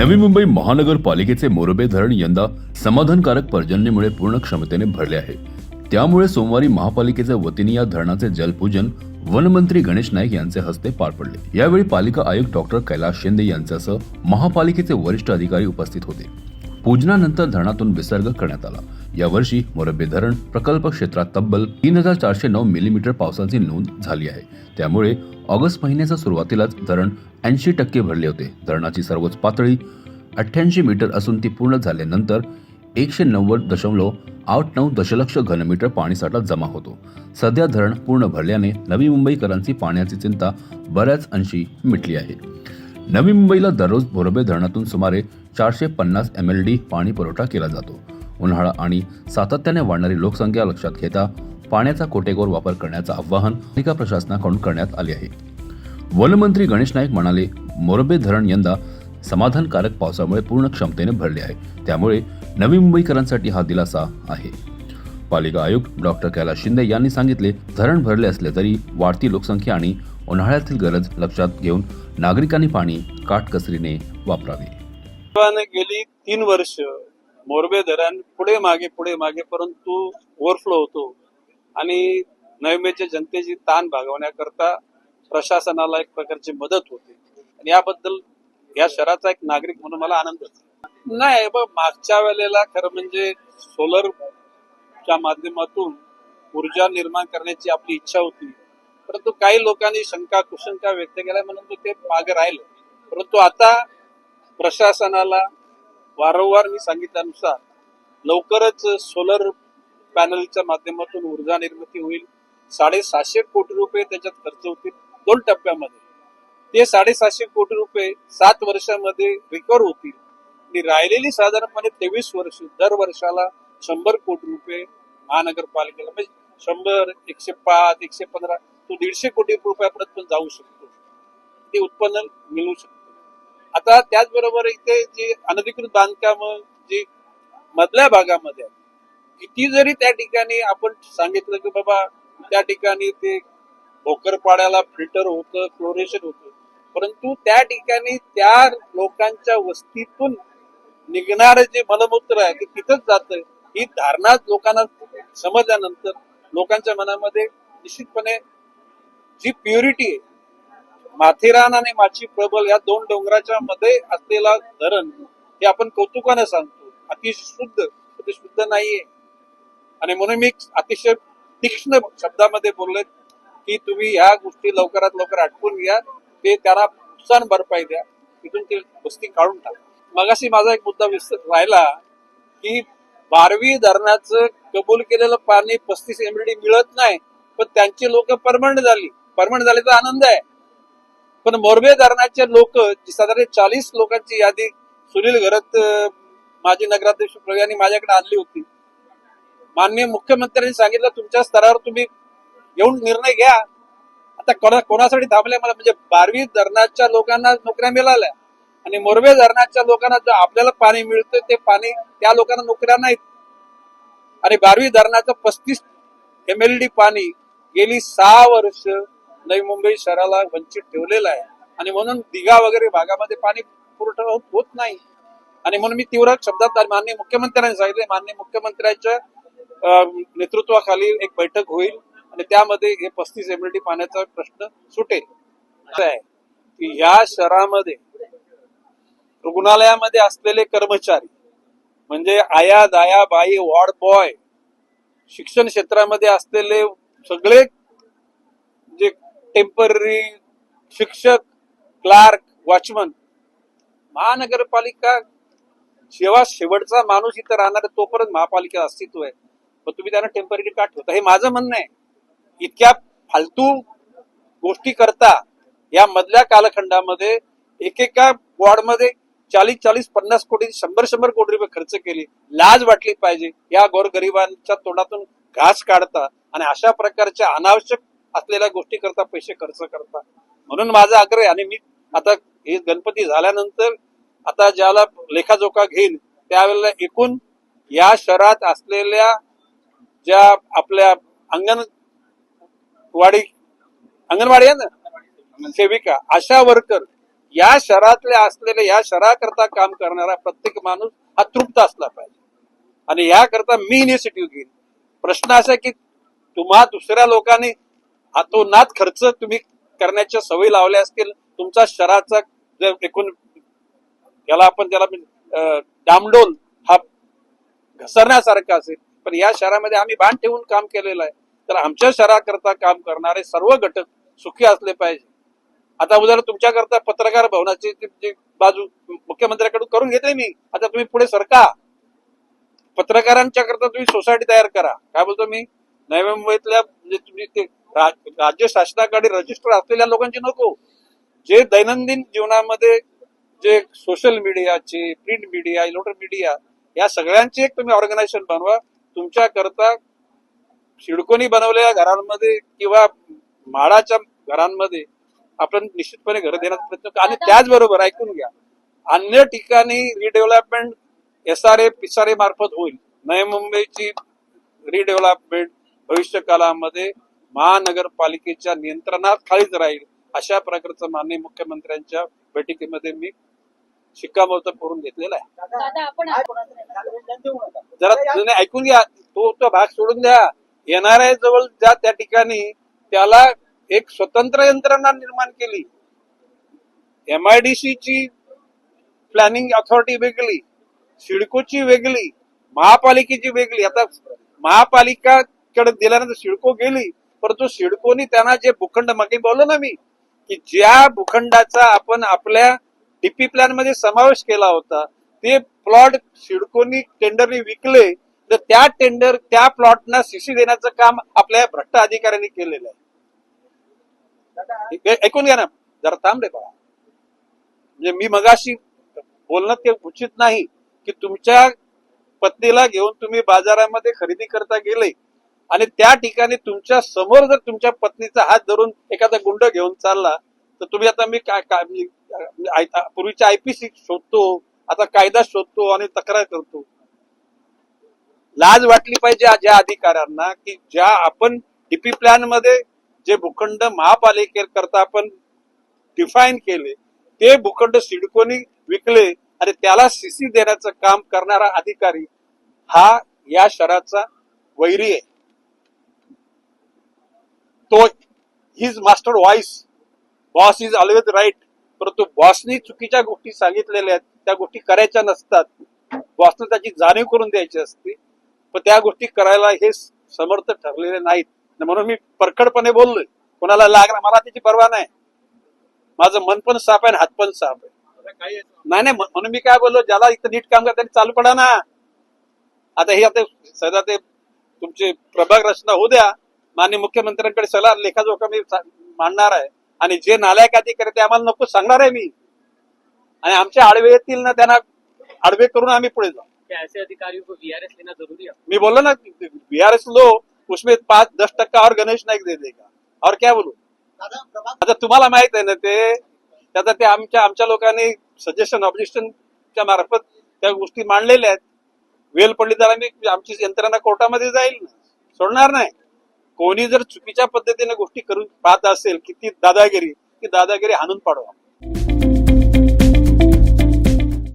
नवी मुंबई महानगरपालिकेचे मोरबे धरण यंदा समाधानकारक पर्जन्यमुळे पूर्ण क्षमतेने भरले आहे. त्यामुळे सोमवारी महापालिकेच्या वतीने या धरणाचे जलपूजन वनमंत्री गणेश नाईक यांचे हस्ते पार पडले. यावेळी पालिका आयुक्त डॉक्टर कैलास शिंदे यांच्यासह महापालिकेचे वरिष्ठ अधिकारी उपस्थित होते. पूजनानंतर धरणातून विसर्ग करण्यात आला. यावर्षी मोरबे धरण प्रकल्प क्षेत्रात तब्बल तीन हजार चारशे नऊ मिलीमीटर पावसाची नोंद झाली आहे. त्यामुळे ऑगस्ट महिन्याच्या सुरुवातीलाच धरण ऐंशी टक्के भरले होते. धरणाची सर्वोच्च पातळी अठ्ठ्याऐंशी मीटर असून ती पूर्ण झाल्यानंतर एकशे नव्वद दशमलव आठ नऊ दशलक्ष घनमीटर पाणीसाठा जमा होतो. सध्या धरण पूर्ण भरल्याने नवी मुंबईकरांची पाण्याची चिंता बऱ्याच अंशी मिटली आहे. नवी मुंबईला दररोज बोरबे धरणातून सुमारे चारशे पन्नास एम एल डी पाणी पुरवठा केला जातो. उन्हाळा आणि सातत्याने वाढणारी लोकसंख्या लक्षात घेता पाण्याचा कोटेकोर वापर करण्याचं आवाहन पालिका प्रशासनाकडून करण्यात आले आहे. वनमंत्री गणेश नाईक म्हणाले मोरबे धरण यंदा समाधानकारक पावसामुळे पूर्ण क्षमतेने भरले आहे. त्यामुळे नवी मुंबईकरांसाठी हा दिलासा आहे. पालिका आयुक्त डॉक्टर कैलास शिंदे यांनी सांगितले धरण भरले असले तरी वाढती लोकसंख्या आणि उन्हाळ्यातील गरज लक्षात घेऊन नागरिकांनी पाणी काटकसरीने वापरावे. गेली तीन वर्ष मोरबे धरण पुढे मागे पुढे मागे परंतु ओव्हरफ्लो होतो. आणि नैमेच्या जनतेची ताण भागवण्याकरता प्रशासनाला एक प्रकारची मदत होते. आणि याबद्दल या शहराचा एक नागरिक म्हणून मला आनंद होतो नाही मागच्या वेळेला खरं म्हणजे सोलरच्या माध्यमातून ऊर्जा निर्माण करण्याची आपली इच्छा होती. परंतु काही लोकांनी शंका कुशंका व्यक्त केल्या म्हणून ते मागे राहिलं. परंतु आता प्रशासनाला वारंवार मी सांगितल्यानुसार लवकरच सोलर पॅनलच्या माध्यमातून ऊर्जा निर्मिती होईल. साडेसहाशे कोटी रुपये त्याच्यात खर्च होतील दोन टप्प्यामध्ये. ते साडेसहाशे कोटी रुपये सात वर्षामध्ये रिकवर होतील. आणि राहिलेली साधारणपणे तेवीस वर्ष दर वर्षाला शंभर कोटी रुपये महानगरपालिकेला म्हणजे शंभर एकशे पाच एकशे पंधरा तो दीडशे कोटी रुपयापर्यंत पण जाऊ शकतो. ते उत्पन्न मिळू शकतो. आता त्याचबरोबर इथे जी अनधिकृत बांधकाम जी मधल्या भागामध्ये किती जरी त्या ठिकाणी आपण सांगितलं की बाबा त्या ठिकाणी ते भोकरपाड्याला फिल्टर होतं क्लोरेशन होतं परंतु त्या ठिकाणी त्या लोकांच्या वस्तीतून निघणारं जे मलमूत्र आहे ते तिथंच जातं ही धारणा लोकांना समजल्यानंतर लोकांच्या मनामध्ये निश्चितपणे जी प्युरिटी आहे माथेरान आणि माची प्रबल या दोन डोंगराच्या मध्ये असलेला धरण हे आपण कौतुकाने सांगतो. अतिशय शुद्ध ते शुद्ध नाहीये. आणि म्हणून मी अतिशय तीक्ष्ण शब्दामध्ये बोलले की तुम्ही ह्या गोष्टी लवकरात लवकर आटपून घ्या. ते त्यांना नुकसान भरपाई द्या. तिथून ते वस्ती काढून टाका. मगाशी माझा एक मुद्दा विसर राहिला की बारवी धरणाचं कबूल केलेलं पाणी पस्तीस एमडी मिळत नाही पण त्यांची लोक परमनंट झाली. परमनंट झाल्याचा आनंद आहे. पण मोरबे धरणाचे लोक साधारण चाळीस लोकांची यादी सुनील घरत माजी नगराध्यक्ष यांनी माझ्याकडे आणली होती. माननीय मुख्यमंत्र्यांनी सांगितलं तुमच्या स्तरावर तुम्ही येऊन निर्णय घ्या. आता कोणा कोणासाठी थांबले मला? म्हणजे बारवी धरणाच्या लोकांना नोकऱ्या मिळाल्या. आणि मोरबे धरणाच्या लोकांना जो आपल्याला पाणी मिळतं ते पाणी त्या लोकांना नोकऱ्या नाहीत. आणि बारवी धरणाचं पस्तीस एम एल डी पाणी गेली सहा वर्ष नवी मुंबई शहराला वंचित ठेवलेलं आहे. आणि म्हणून दिघा वगैरे भागामध्ये पाणी पुरवठा होत होत नाही. आणि म्हणून मी तीव्र शब्दात माननीय मुख्यमंत्र्यांनी सांगितले माननीय मुख्यमंत्र्यांच्या नेतृत्वाखाली एक बैठक होईल आणि त्यामध्ये हे पस्तीस एम पाण्याचा प्रश्न सुटेल. असं आहे की ह्या शहरामध्ये रुग्णालयामध्ये असलेले कर्मचारी म्हणजे आया दाया बाई वॉर्ड बॉय शिक्षण क्षेत्रामध्ये असलेले सगळे टेंपररी शिक्षक क्लार्क वॉचमन महानगरपालिका जेव्हा शेवटचा माणूस इथं राहणार तोपर्यंत महापालिका अस्तित्व आहे. पण तुम्ही त्यांना टेंपररी का ठेवता? हे माझं म्हणणं आहे. इतक्या फालतू गोष्टी करता या मधल्या कालखंडामध्ये एकेका वॉर्डमध्ये चाळीस चाळीस पन्नास कोटी शंभर शंभर कोटी रुपये खर्च केले. लाज वाटली पाहिजे. या गोरगरिबांच्या तोंडातून घास काढता आणि अशा प्रकारच्या अनावश्यक असलेल्या गोष्टी करता पैसे खर्च करता म्हणून माझा आग्रह आहे आणि मी आता हे गणपती झाल्यानंतर आता ज्याला लेखाजोखा घेईल त्यावेळेला एकूण या शहरात असलेल्या ज्या आपल्या अंगणवाडी अंगणवाडी आहे ना? सेविका आशा वर्कर या शहरातल्या असलेल्या या शहराकरता काम करणारा प्रत्येक माणूस हा तृप्त असला पाहिजे. आणि याकरता मी इनिशिएटिव्ह घेईन. प्रश्न असा आहे की तुम्हा दुसऱ्या लोकांनी हातोनात खर्च तुम्ही करण्याच्या सवयी लावल्या असतील तुमचा शहराचा जर एकूण याला आपण त्याला डामडोल हा घसरण्यासारखा असेल पण या शहरामध्ये आम्ही बांध ठेवून काम केलेलं आहे. तर आमच्या शहराकरता काम करणारे सर्व घटक सुखी असले पाहिजे. आता उदाहरण तुमच्याकरता पत्रकार भवनाची बाजू मुख्यमंत्र्याकडून करून घेते मी आता तुम्ही पुढे सरका. पत्रकारांच्या करता तुम्ही सोसायटी तयार करा. काय बोलतो मी? नवी मुंबईतल्या म्हणजे राज्य शासनाकडे रजिस्टर असलेल्या लोकांची नको. जे दैनंदिन जीवनामध्ये जे सोशल मीडियाचे प्रिंट मीडिया इलेक्ट्रॉनिक मीडिया या सगळ्यांचे एक तुम्ही ऑर्गनायझेशन बनवा. तुमच्या करता सिडकोनी बनवलेल्या घरांमध्ये किंवा माडाच्या घरांमध्ये आपण निश्चितपणे घर देण्याचा प्रयत्न करू. आणि त्याचबरोबर ऐकून घ्या. अन्य ठिकाणी रिडेव्हलपमेंट एस आर ए पिसारे मार्फत होईल. नवी मुंबईची रिडेव्हलपमेंट भविष्य काळामध्ये महानगरपालिकेच्या नियंत्रणात खालीच राहील अशा प्रकारचं माननीय मुख्यमंत्र्यांच्या बैठकीमध्ये मी शिक्कामोर्तब करून घेतलेला आहे. दादा आपण जरा ऐकून घ्या तो तो भाग सोडून द्या. येणाऱ्या जवळ ज्या त्या ठिकाणी त्याला एक स्वतंत्र यंत्रणा निर्माण केली. एमआयडीसी ची प्लॅनिंग अथॉरिटी वेगळी सिडकोची वेगळी महापालिकेची वेगळी. आता महापालिकाकडे दिल्यानंतर सिडको गेली परंतु सिडकोनी त्यांना जे भूखंड मागे बोललो ना मी की ज्या भूखंडाचा आपण आपल्या डीपी प्लॅनमध्ये समावेश केला होता ते प्लॉट सिडकोनी टेंडरने विकले तर त्या टेंडर त्या प्लॉटना सीसी देण्याचं काम आपल्या भ्रष्ट अधिकाऱ्यांनी केलेलं आहे? ऐकून घ्या ना जरा थांब रे बाळा. म्हणजे मी मगाशी बोलणं ते उचित नाही की तुमच्या पत्नीला घेऊन तुम्ही बाजारामध्ये खरेदी करता गेले आणि त्या ठिकाणी तुमच्यासमोर जर तुमच्या पत्नीचा हात धरून एखादा गुंड घेऊन चालला तर तुम्ही आता मी काय काय पूर्वीच्या आयपीसी शोधतो आता कायदा शोधतो आणि तक्रार करतो. लाज वाटली पाहिजे ज्या अधिकाऱ्यांना की ज्या आपण डीपी प्लॅनमध्ये जे भूखंड महापालिकेकरता आपण डिफाईन केले ते भूखंड सिडकोनी विकले आणि त्याला सीसी देण्याचं काम करणारा अधिकारी हा या शहराचा वैरी आहे. तो his master voice boss is always right परंतु बॉसनी चुकीच्या गोष्टी सांगितलेल्या आहेत त्या गोष्टी करायच्या नसतात. बॉसनं त्याची जाणीव करून द्यायची असते पण त्या गोष्टी करायला हे समर्थ ठरलेले नाहीत. म्हणून मी परखडपणे बोललोय कोणाला लागला मला त्याची पर्वा नाही. माझं मन पण साफ आहे हात पण साफ आहे. नाही नाही म्हणून मी काय बोललो ज्याला इथं नीट काम करता चालू पडा ना. आता हे आता सध्या ते तुमची प्रभाग रचना होऊ द्या. माननीय मुख्यमंत्र्यांकडे सल्ला लेखाजोखा मी मांडणार आहे. आणि जे नालायक अधिकारी ते आम्हाला नको सांगणार आहे मी. आणि आमच्या आडवे येतील ना त्यांना आडवे करून आम्ही पुढे जाऊ. ऐसे अधिकारियों को वीआरएस लेना जरूरी है मी बोललो ना बीआरएस लो उसमें पाच दस टक्का और गणेश नाईक दे देगा. और क्या बोलू? आता तुम्हाला माहीत आहे ना ते त्याचा ते आमच्या आमच्या लोकांनी सजेशन ऑब्जेक्शनच्या मार्फत त्या गोष्टी मांडलेल्या आहेत. वेल पडली तर आम्ही आमची यंत्रणा कोर्टामध्ये जाईल ना. सोडणार नाही. कोणी जर चुकीच्या पद्धतीने गोष्टी करून पाहत असेल की ती दादागिरी ती दादागिरी हाणून पाडवा.